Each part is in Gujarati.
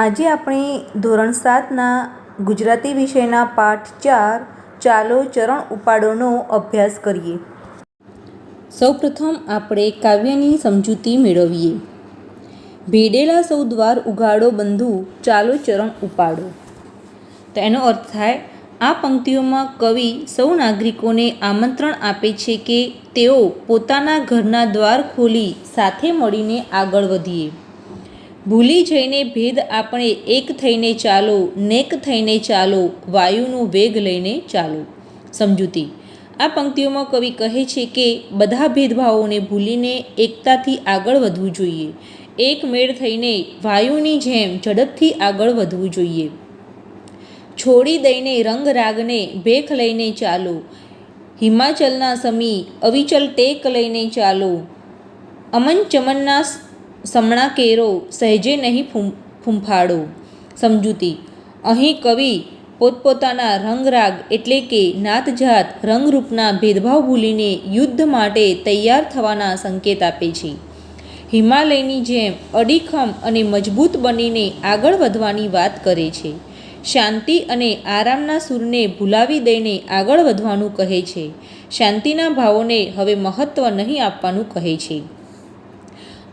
આજે આપણે ધોરણ સાતના ગુજરાતી વિષયના પાઠ ચાર, ચાલો ચરણ ઉપાડોનો અભ્યાસ કરીએ. સૌપ્રથમ આપણે કાવ્યની સમજૂતી મેળવીએ. ભેડેલા સૌ દ્વાર ઉઘાડો બંધુ, ચાલો ચરણ ઉપાડો. તો એનો અર્થ થાય, આ પંક્તિઓમાં કવિ સૌ નાગરિકોને આમંત્રણ આપે છે કે તેઓ પોતાના ઘરના દ્વાર ખોલી સાથે મળીને આગળ વધીએ. ભૂલી જઈને ભેદ આપણે એક થઈને ચાલો, નેક થઈને ચાલો, વાયુનો વેગ લઈને ચાલો. સમજૂતી. આ પંક્તિઓમાં કવિ કહે છે કે બધા ભેદભાવોને ભૂલીને એકતાથી આગળ વધવું જોઈએ. એક મેળ થઈને વાયુની જેમ ઝડપથી આગળ વધવું જોઈએ. છોડી દઈને રંગ રાગને ભેખ લઈને ચાલો. હિમાચલના સમી અવિચલ ટેક લઈને ચાલો. અમન ચમનના સમણા કેરો સહેજે નહીં ફૂં ફૂંફાડો. સમજૂતી, અહીં કવિ પોતપોતાના રંગરાગ એટલે કે નાતજાત રંગરૂપના ભેદભાવ ભૂલીને યુદ્ધ માટે તૈયાર થવાના સંકેત આપે છે. હિમાલયની જેમ અડીખમ અને મજબૂત બનીને આગળ વધવાની વાત કરે છે. શાંતિ અને આરામના સૂરને ભૂલાવી દઈને આગળ વધવાનું કહે છે. શાંતિના ભાવોને હવે મહત્ત્વ નહીં આપવાનું કહે છે.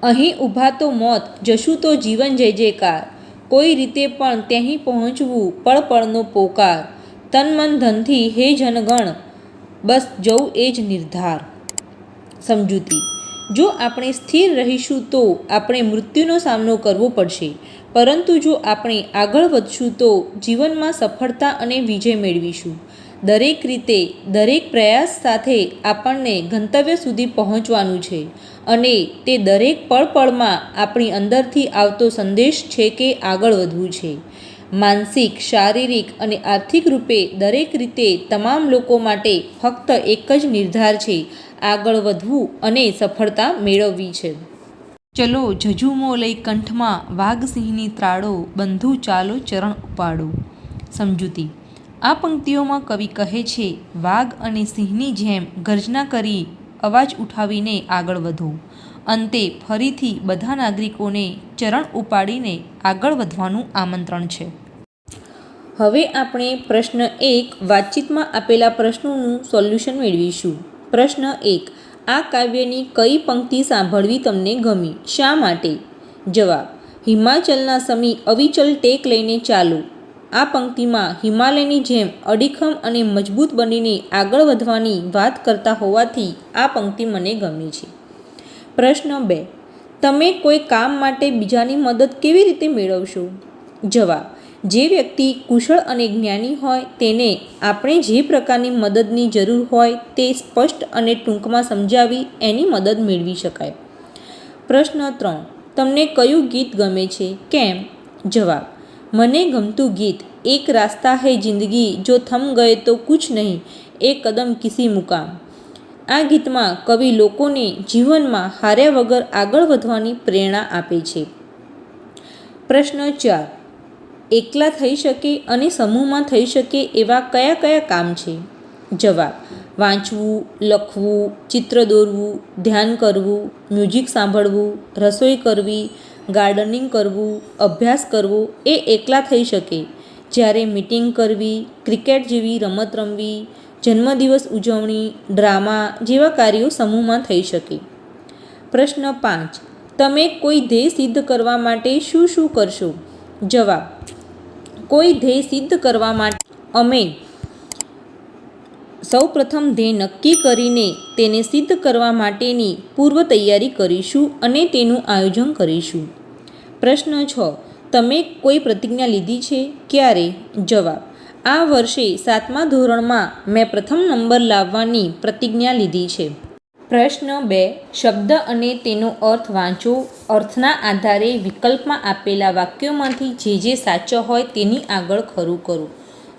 અહીં ઊભા તો મોત, જશું તો જીવન જય જયકાર. કોઈ રીતે પણ ત્યાં પહોંચવું પળ પળનો પોકાર. તન મન ધનથી હે જનગણ, બસ જવું એ જ નિર્ધાર. સમજૂતી. જો આપણે સ્થિર રહીશું તો આપણે મૃત્યુનો સામનો કરવો પડશે. પરંતુ જો આપણે આગળ વધશું તો જીવનમાં સફળતા અને વિજય મેળવીશું. દરેક રીતે, દરેક પ્રયાસ સાથે આપણને ગંતવ્ય સુધી પહોંચવાનું છે. અને તે દરેક પળપળમાં આપણી અંદરથી આવતો સંદેશ છે કે આગળ વધવું છે. માનસિક, શારીરિક અને આર્થિક રૂપે દરેક રીતે તમામ લોકો માટે ફક્ત એક જ નિર્ધાર છે, આગળ વધવું અને સફળતા મેળવવી છે. ચલો જજુમો લઈ કંઠમાં વાઘસિંહની ત્રાળો બંધુ ચાલો ચરણ ઉપાડો. સમજૂતી આ પંક્તિઓમાં કવિ કહે છે, વાઘ અને સિંહની જેમ ગર્જના કરી અવાજ ઉઠાવીને આગળ વધો. અંતે ફરીથી બધા નાગરિકોને ચરણ ઉપાડીને આગળ વધવાનું આમંત્રણ છે. હવે આપણે પ્રશ્ન એક વાતચીતમાં આપેલા પ્રશ્નોનું સોલ્યુશન મેળવીશું. પ્રશ્ન એક, આ કાવ્યની કઈ પંક્તિ સાંભળવી તમને ગમી? શા માટે? જવાબ, હિમાચલના સમી અવિચલ ટેક લઈને ચાલો. આ પંક્તિમાં હિમાલયની જેમ અડીખમ અને મજબૂત બનીને આગળ વધવાની વાત કરતા હોવાથી આ પંક્તિ મને ગમે છે. પ્રશ્ન બે, તમે કોઈ કામ માટે બીજાની મદદ કેવી રીતે મેળવશો? જવાબ, જે વ્યક્તિ કુશળ અને જ્ઞાની હોય તેને આપણે જે પ્રકારની મદદની જરૂર હોય તે સ્પષ્ટ અને ટૂંકમાં સમજાવી એની મદદ મેળવી શકાય. પ્રશ્ન ત્રણ, તમને કયું ગીત ગમે છે? કેમ? જવાબ મને ગમતું ગીત, એક રાસ્તા હૈ જિંદગી, જો થમ ગયે તો કુછ નહીં, એ કદમ કિસી મુકામ. આ ગીતમાં કવિ લોકોને જીવનમાં હાર્યા વગર આગળ વધવાની પ્રેરણા આપે છે. પ્રશ્ન ચાર, એકલા થઈ શકે અને સમૂહમાં થઈ શકે એવા કયા કયા કામ છે? જવાબ, વાંચવું, લખવું, ચિત્ર દોરવું, ધ્યાન કરવું, મ્યુઝિક સાંભળવું, રસોઈ કરવી ગાર્ડનિંગ કરવું, અભ્યાસ કરવો એ એકલા થઈ શકે. જ્યારે મીટિંગ કરવી, ક્રિકેટ જેવી રમત રમવી, જન્મદિવસ ઉજવણી, ડ્રામા જેવા કાર્યો સમૂહમાં થઈ શકે. પ્રશ્ન પાંચ. તમે કોઈ ધ્યેય સિદ્ધ કરવા માટે શું શું કરશો? જવાબ. કોઈ ધ્યેય સિદ્ધ કરવા માટે અમે સૌપ્રથમ ધ્યેય નક્કી કરીને તેને સિદ્ધ કરવા માટેની પૂર્વ તૈયારી કરીશું અને તેનું આયોજન કરીશું. પ્રશ્ન છ. તમે કોઈ પ્રતિજ્ઞા લીધી છે? ક્યારે? જવાબ. આ વર્ષે સાતમા ધોરણમાં મેં પ્રથમ નંબર લાવવાની પ્રતિજ્ઞા લીધી છે. પ્રશ્ન બે. શબ્દ અને તેનો અર્થ વાંચો. અર્થના આધારે વિકલ્પમાં આપેલા વાક્યોમાંથી જે જે સાચો હોય તેની આગળ ખરું કરો.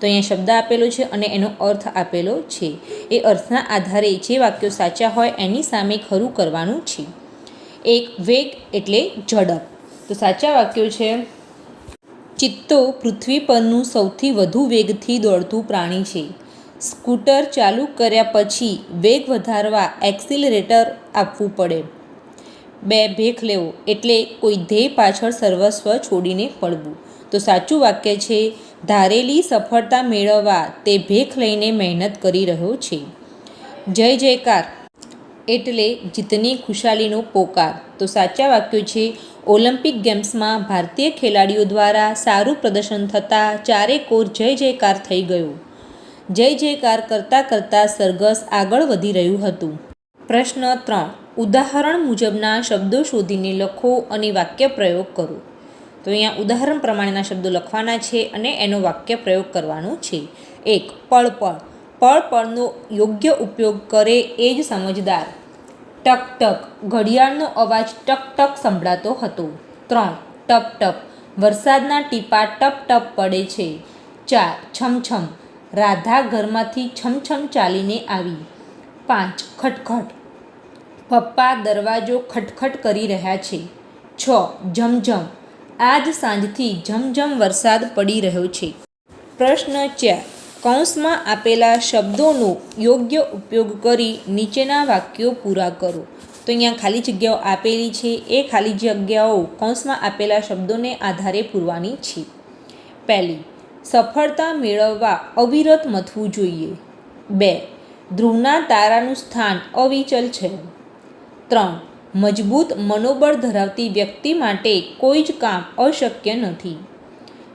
તો અહીંયા શબ્દ આપેલો છે અને એનો અર્થ આપેલો છે. એ અર્થના આધારે જે વાક્યો સાચા હોય એની સામે ખરું કરવાનું છે. એક વેગ એટલે ઝડપ. તો સાચા વાક્યો છે. ચિત્તો પૃથ્વી પરનું સૌથી વધુ વેગથી દોડતું પ્રાણી છે. સ્કૂટર ચાલુ કર્યા પછી વેગ વધારવા એક્સિલરેટર આપવું પડે. બે, ભેખ લેવો એટલે કોઈ ધ્યેય પાછળ સર્વસ્વ છોડીને પડવું. તો સાચું વાક્ય છે ધારેલી સફળતા મેળવવા તે ભેખ લઈને મહેનત કરી રહ્યો છે. જય જયકાર. એટલે જીતની ખુશાલીનો પોકાર. તો સાચા વાક્યો છે, ઓલિમ્પિક ગેમ્સમાં ભારતીય ખેલાડીઓ દ્વારા સારું પ્રદર્શન થતાં ચારે કોર જય જયકાર થઈ ગયો. જય જયકાર કરતાં કરતાં સરઘસ આગળ વધી રહ્યું હતું. પ્રશ્ન ત્રણ. ઉદાહરણ મુજબના શબ્દો શોધીને લખો અને વાક્ય પ્રયોગ કરો. તો અહીંયા ઉદાહરણ પ્રમાણેના શબ્દો લખવાના છે અને એનો વાક્ય પ્રયોગ કરવાનો છે. એક, પળ પળ. પળ, પળનો યોગ્ય ઉપયોગ કરે એ જ સમજદાર. ટક ટક. ઘડિયાળનો અવાજ ટક ટક સંભળાતો હતો. ત્રણ, ટપ ટપ. વરસાદના ટીપા ટપ ટપ પડે છે. ચાર, છમછમ. રાધા ઘરમાંથી છમછમ ચાલીને આવી. પાંચ, ખટખટ. પપ્પા દરવાજો ખટખટ કરી રહ્યા છે. છ ઝમઝમ આજ સાંજથી ઝમઝમ વરસાદ પડી રહ્યો છે. પ્રશ્ન ચાર કૌંસમાં આપેલા શબ્દોનો યોગ્ય ઉપયોગ કરી નીચેના વાક્યો પૂરા કરો. તો અહીંયા ખાલી જગ્યાઓ આપેલી છે. એ ખાલી જગ્યાઓ કૌંસમાં આપેલા શબ્દોને આધારે પૂરવાની છે. પહેલી, સફળતા મેળવવા અવિરત મથવું જોઈએ. બે, ધ્રુવના તારાનું સ્થાન અવિચલ છે. ત્રણ મજબૂત મનોબળ ધરાવતી વ્યક્તિ માટે કોઈ જ કામ અશક્ય નથી.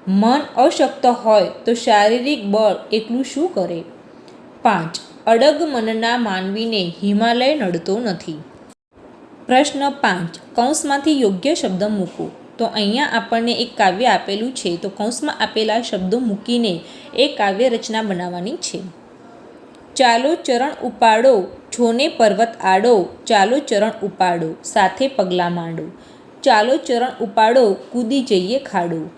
મન અશક્ત હોય તો શારીરિક બળ એટલું શું કરે? પાંચ. અડગ મનના માનવીને હિમાલય નડતો નથી. પ્રશ્ન પાંચ. કૌંસમાંથી યોગ્ય શબ્દ મૂકો. તો અહીંયા આપણને એક કાવ્ય આપેલું છે. તો કૌંસમાં આપેલા શબ્દો મૂકીને એ કાવ્ય રચના બનાવવાની છે. ચાલો ચરણ ઉપાડો, છોને પર્વત આડો, ચાલો ચરણ ઉપાડો, સાથે પગલાં માંડો. ચાલો ચરણ ઉપાડો, કૂદી જઈએ ખાડો.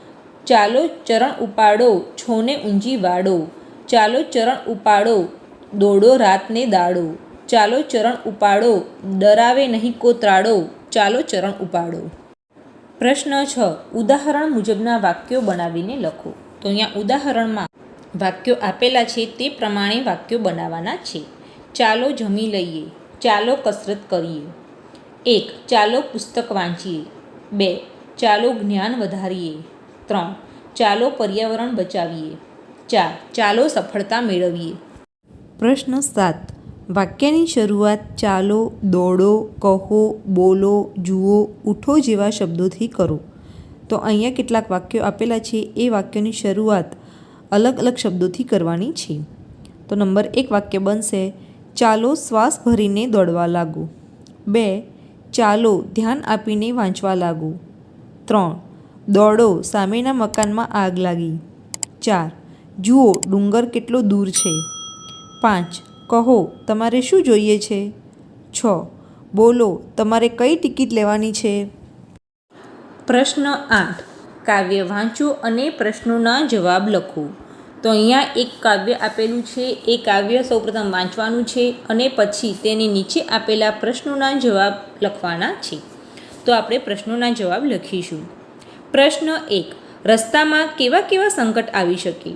ચાલો ચરણ ઉપાડો, છોને ઊંજી વાડો ચાલો ચરણ ઉપાડો, દોડો રાતને દાડો. ચાલો ચરણ ઉપાડો, ડરાવે નહીં કોતરાડો. ચાલો ચરણ ઉપાડો. પ્રશ્ન છ. ઉદાહરણ મુજબના વાક્યો બનાવીને લખો. તો અહીંયા ઉદાહરણમાં વાક્યો આપેલા છે તે પ્રમાણે વાક્યો બનાવવાના છે. ચાલો જમી લઈએ. ચાલો કસરત કરીએ. એક, ચાલો પુસ્તક વાંચીએ. બે, ચાલો જ્ઞાન વધારીએ. ત્રણ, ચાલો પર્યાવરણ બચાવીએ. ચાર, ચાલો સફળતા મેળવીએ. પ્રશ્ન સાત, વાક્યની શરૂઆત ચાલો, દોડો, કહો, બોલો, જુઓ, ઉઠો જેવા શબ્દોથી કરો. તો અહીંયા કેટલાક વાક્યો આપેલા છે. એ વાક્યની શરૂઆત અલગ અલગ શબ્દોથી કરવાની છે. તો નંબર એક વાક્ય બનશે, ચાલો શ્વાસ ભરીને દોડવા લાગો. બે, ચાલો ધ્યાન આપીને વાંચવા લાગો. ત્રણ, દોડો સામેના મકાનમાં આગ લાગી. ચાર, જુઓ ડુંગર કેટલો દૂર છે. પાંચ, કહો તમારે શું જોઈએ છે. છ, બોલો તમારે કઈ ટિકિટ લેવાની છે. પ્રશ્ન આઠ, કાવ્ય વાંચો અને પ્રશ્નોના જવાબ લખો. તો અહીંયા એક કાવ્ય આપેલું છે. એ કાવ્ય સૌપ્રથમ વાંચવાનું છે અને પછી તેની નીચે આપેલા પ્રશ્નોના જવાબ લખવાના છે. તો આપણે પ્રશ્નોના જવાબ લખીશું. પ્રશ્ન એક, રસ્તામાં કેવા કેવા સંકટ આવી શકે?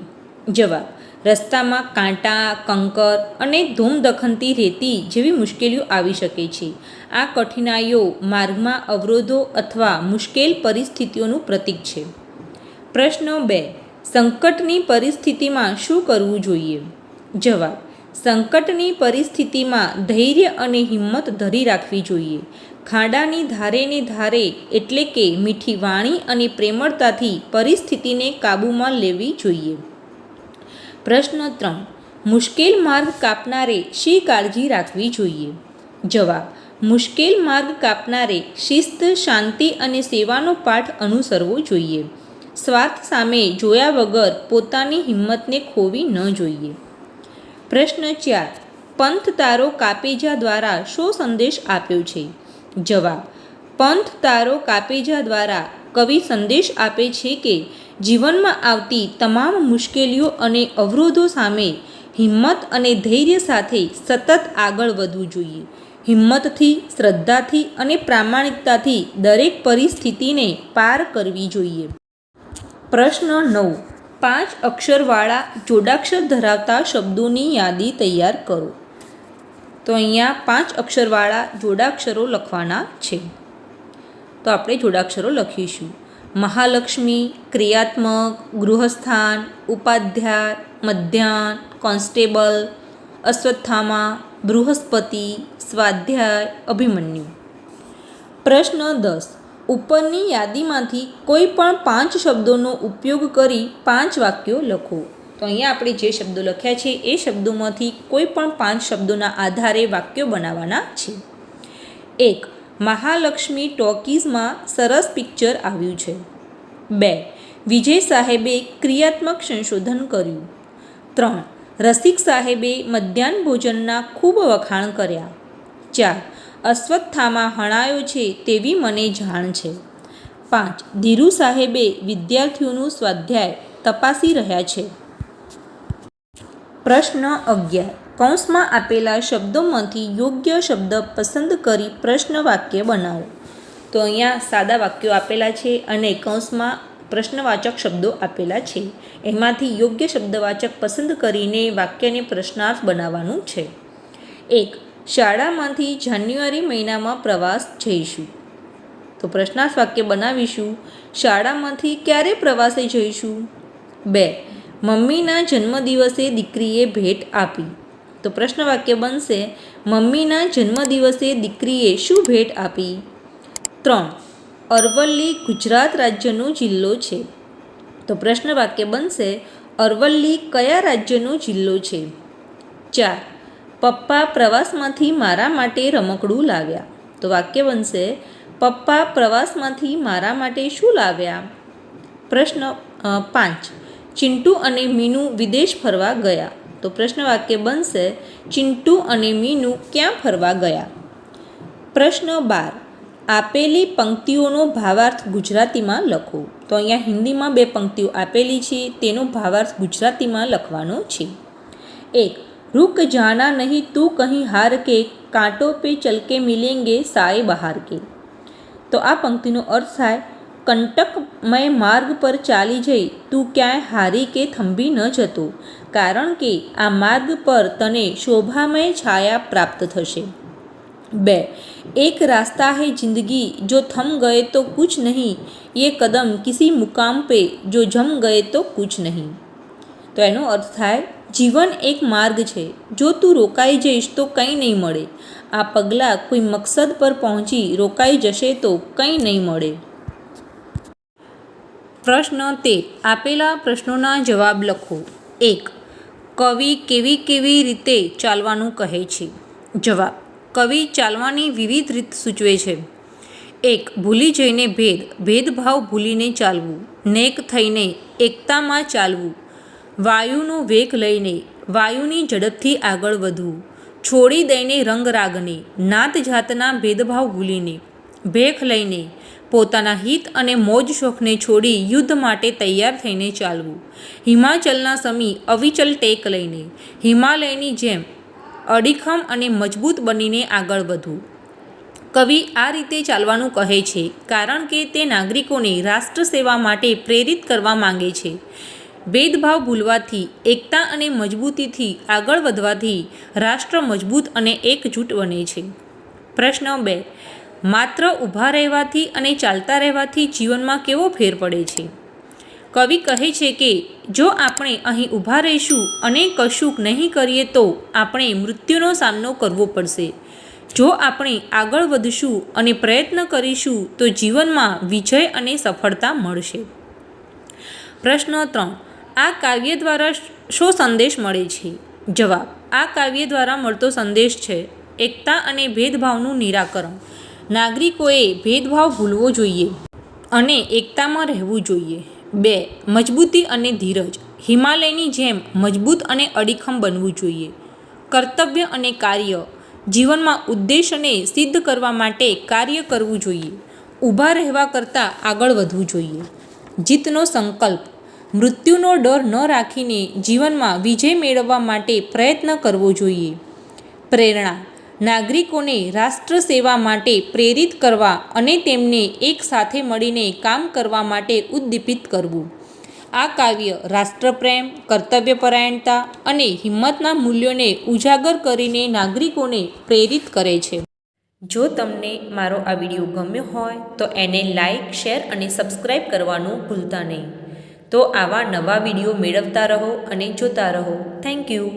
જવાબ, રસ્તામાં કાંટા, કંકર અને ધૂમદખનતી રેતી જેવી મુશ્કેલીઓ આવી શકે છે. આ કઠિનાઈઓ માર્ગમાં અવરોધો અથવા મુશ્કેલ પરિસ્થિતિઓનું પ્રતીક છે. પ્રશ્ન બે સંકટની પરિસ્થિતિમાં શું કરવું જોઈએ? જવાબ, સંકટની પરિસ્થિતિમાં ધૈર્ય અને હિંમત ધરી રાખવી જોઈએ. ખાડાની ધારે ને ધારે એટલે કે મીઠી વાણી અને પ્રેમળતાથી પરિસ્થિતિને કાબૂમાં લેવી જોઈએ. પ્રશ્ન ત્રણ, મુશ્કેલ માર્ગ કાપનારે શી કાળજી રાખવી જોઈએ? જવાબ, મુશ્કેલ માર્ગ કાપનારે શિસ્ત, શાંતિ અને સેવાનો પાઠ અનુસરવો જોઈએ. સ્વાર્થ સામે જોયા વગર પોતાની હિંમતને ખોવી ન જોઈએ. પ્રશ્ન ચાર, પંથ તારો કાપેજા દ્વારા શો સંદેશ આપ્યો છે? જવાબ, પંથ તારો કાપેજા દ્વારા કવિ સંદેશ આપે છે કે જીવનમાં આવતી તમામ મુશ્કેલીઓ અને અવરોધો સામે હિંમત અને ધૈર્ય સાથે સતત આગળ વધવું જોઈએ. હિંમતથી, શ્રદ્ધાથી અને પ્રામાણિકતાથી દરેક પરિસ્થિતિને પાર કરવી જોઈએ. પ્રશ્ન નવ. પાંચ અક્ષરવાળા જોડાક્ષર ધરાવતા શબ્દોની યાદી તૈયાર કરો. તો અહીંયા પાંચ અક્ષરવાળા જોડાક્ષરો લખવાના છે. તો આપણે જોડાક્ષરો લખીશું. મહાલક્ષ્મી, ક્રિયાત્મક, ગૃહસ્થાન, ઉપાધ્યાય, મધ્યાહન, કોન્સ્ટેબલ, અશ્વત્થામા, બૃહસ્પતિ, સ્વાધ્યાય, અભિમન્યુ. પ્રશ્ન દસ. ઉપરની યાદીમાંથી કોઈ પણ પાંચ શબ્દોનો ઉપયોગ કરી પાંચ વાક્યો લખો. તો અહીંયા આપણે જે શબ્દો લખ્યા છે, એ શબ્દોમાંથી કોઈ પણ પાંચ શબ્દોના આધારે વાક્યો બનાવવાના છે. એક, મહાલક્ષ્મી ટોકીઝમાં સરસ પિક્ચર આવ્યું છે. બે, વિજય સાહેબે ક્રિયાત્મક સંશોધન કર્યું. ત્રણ, રસિક સાહેબે મધ્યાહન ભોજનના ખૂબ વખાણ કર્યા. ચાર અશ્વત્થામાં હણાયો છે તેવી મને જાણ છે. પાંચ. ધીરુ સાહેબે વિદ્યાર્થીઓનું સ્વાધ્યાય તપાસી રહ્યા છે. પ્રશ્ન અગિયાર. કૌંસમાં આપેલા શબ્દોમાંથી યોગ્ય શબ્દ પસંદ કરી પ્રશ્ન વાક્ય બનાવો. તો અહીંયા સાદા વાક્યો આપેલા છે અને કૌંસમાં પ્રશ્નવાચક શબ્દો આપેલા છે. એમાંથી યોગ્ય શબ્દવાચક પસંદ કરીને વાક્યને પ્રશ્નાર્થ બનાવવાનું છે. એક. શાળામાંથી જાન્યુઆરી મહિનામાં પ્રવાસ જઈશું. તો પ્રશ્નાર્થ વાક્ય બનાવીશું. શાળામાંથી ક્યારે પ્રવાસે જઈશું? બે. મમ્મીના જન્મદિવસે દીકરીએ ભેટ આપી. તો પ્રશ્ન વાક્ય બનશે, મમ્મીના જન્મદિવસે દીકરીએ શું ભેટ આપી? ત્રણ. અરવલ્લી ગુજરાત રાજ્યનો જિલ્લો છે. તો પ્રશ્ન વાક્ય બનશે, અરવલ્લી કયા રાજ્યનો જિલ્લો છે? ચાર. પપ્પા પ્રવાસમાંથી મારા માટે રમકડું લાવ્યા. તો વાક્ય બનશે, પપ્પા પ્રવાસમાંથી મારા માટે શું લાવ્યા? પ્રશ્ન પાંચ. ચિંટુ અને મીનુ વિદેશ ફરવા ગયા. તો પ્રશ્ન વાક્ય બનશે, ચિંટુ અને મીનુ ક્યાં ફરવા ગયા? પ્રશ્ન બાર. આપેલી પંક્તિઓનો ભાવાર્થ ગુજરાતીમાં લખો. તો અહીંયા હિન્દીમાં બે પંક્તિઓ આપેલી છે, તેનો ભાવાર્થ ગુજરાતીમાં લખવાનો છે. એક. रुक जाना नहीं तू कहीं हार के कांटों पे चल के मिलेंगे साए बहार के તો આ પંક્તિનો અર્થ થાય કંટકમય માર્ગ પર ચાલી જઈ તું ક્યાંય હારી કે થંભી ન જતો કારણ કે આ માર્ગ પર તને શોભામય છાયા પ્રાપ્ત થશે બે એક रास्ता है जिंदगी जो थम गए तो कुछ नहीं ये कदम किसी मुकाम पे जो जम गए तो कुछ नहीं તો એનો અર્થ થાય જીવન એક માર્ગ છે. જો તું રોકાઈ જઈશ તો કંઈ નહીં મળે. આ પગલાં કોઈ મકસદ પર પહોંચી રોકાઈ જશે તો કંઈ નહીં મળે. પ્રશ્ન તે. આપેલા પ્રશ્નોના જવાબ લખો. એક. કવિ કેવી કેવી રીતે ચાલવાનું કહે છે? જવાબ. કવિ ચાલવાની વિવિધ રીત સૂચવે છે. એક. ભૂલી જઈને ભેદ. ભેદભાવ ભૂલીને ચાલવું. નેક થઈને એકતામાં ચાલવું. વાયુનો વેગ લઈને વાયુની ઝડપથી આગળ વધવું, છોડી દઈને રંગરાગને નાત જાતના ભેદભાવ ભૂલીને, ભેખ લઈને, પોતાના હિત અને મોજ શોખને છોડી યુદ્ધ માટે તૈયાર થઈને ચાલવું. હિમાચલના સમી અવિચલ ટેક લઈને, હિમાલયની જેમ અડીખમ અને મજબૂત બનીને આગળ વધવું. કવિ આ રીતે ચાલવાનું કહે છે, કારણ કે તે નાગરિકોને રાષ્ટ્ર સેવા માટે પ્રેરિત કરવા માંગે છે. ભેદભાવ ભૂલવાથી, એકતા અને મજબૂતીથી આગળ વધવાથી રાષ્ટ્ર મજબૂત અને એકજૂટ બને છે. પ્રશ્ન બે, માત્ર ઊભા રહેવાથી અને ચાલતા રહેવાથી જીવનમાં કેવો ફેર પડે છે? કવિ કહે છે કે, જો આપણે અહીં ઊભા રહીશું અને કશુંક નહીં કરીએ તો આપણે મૃત્યુનો સામનો કરવો પડશે. જો આપણે આગળ વધશું અને પ્રયત્ન કરીશું તો જીવનમાં વિજય અને સફળતા મળશે. પ્રશ્ન ત્રણ આ કાવ્ય દ્વારા શો સંદેશ મળે છે? જવાબ, આ કાવ્ય દ્વારા મળતો સંદેશ છે, એકતા અને ભેદભાવનું નિરાકરણ. નાગરિકોએ ભેદભાવ ભૂલવો જોઈએ અને એકતામાં રહેવું જોઈએ. બે, મજબૂતી અને ધીરજ. હિમાલયની જેમ મજબૂત અને અડીખમ બનવું જોઈએ. કર્તવ્ય અને કાર્ય. જીવનમાં ઉદ્દેશને સિદ્ધ કરવા માટે કાર્ય કરવું જોઈએ. ઊભા રહેવા કરતાં આગળ વધવું જોઈએ. જીતનો સંકલ્પ. મૃત્યુનો ડર ન રાખીને જીવનમાં વિજય મેળવવા માટે પ્રયત્ન કરવો જોઈએ. પ્રેરણા. નાગરિકોને રાષ્ટ્ર સેવા માટે પ્રેરિત કરવા અને તેમને એક સાથે મળીને કામ કરવા માટે ઉદ્દીપિત કરવું. આ કાવ્ય રાષ્ટ્રપ્રેમ, કર્તવ્યપરાયણતા અને હિંમતના મૂલ્યોને ઉજાગર કરીને નાગરિકોને પ્રેરિત કરે છે. જો તમને મારો આ વીડિયો ગમ્યો હોય તો એને લાઈક, શેર અને સબસ્ક્રાઈબ કરવાનું ભૂલતા નહીં. તો આવા નવા વીડિયો મેળવતા રહો અને જોતા રહો. Thank you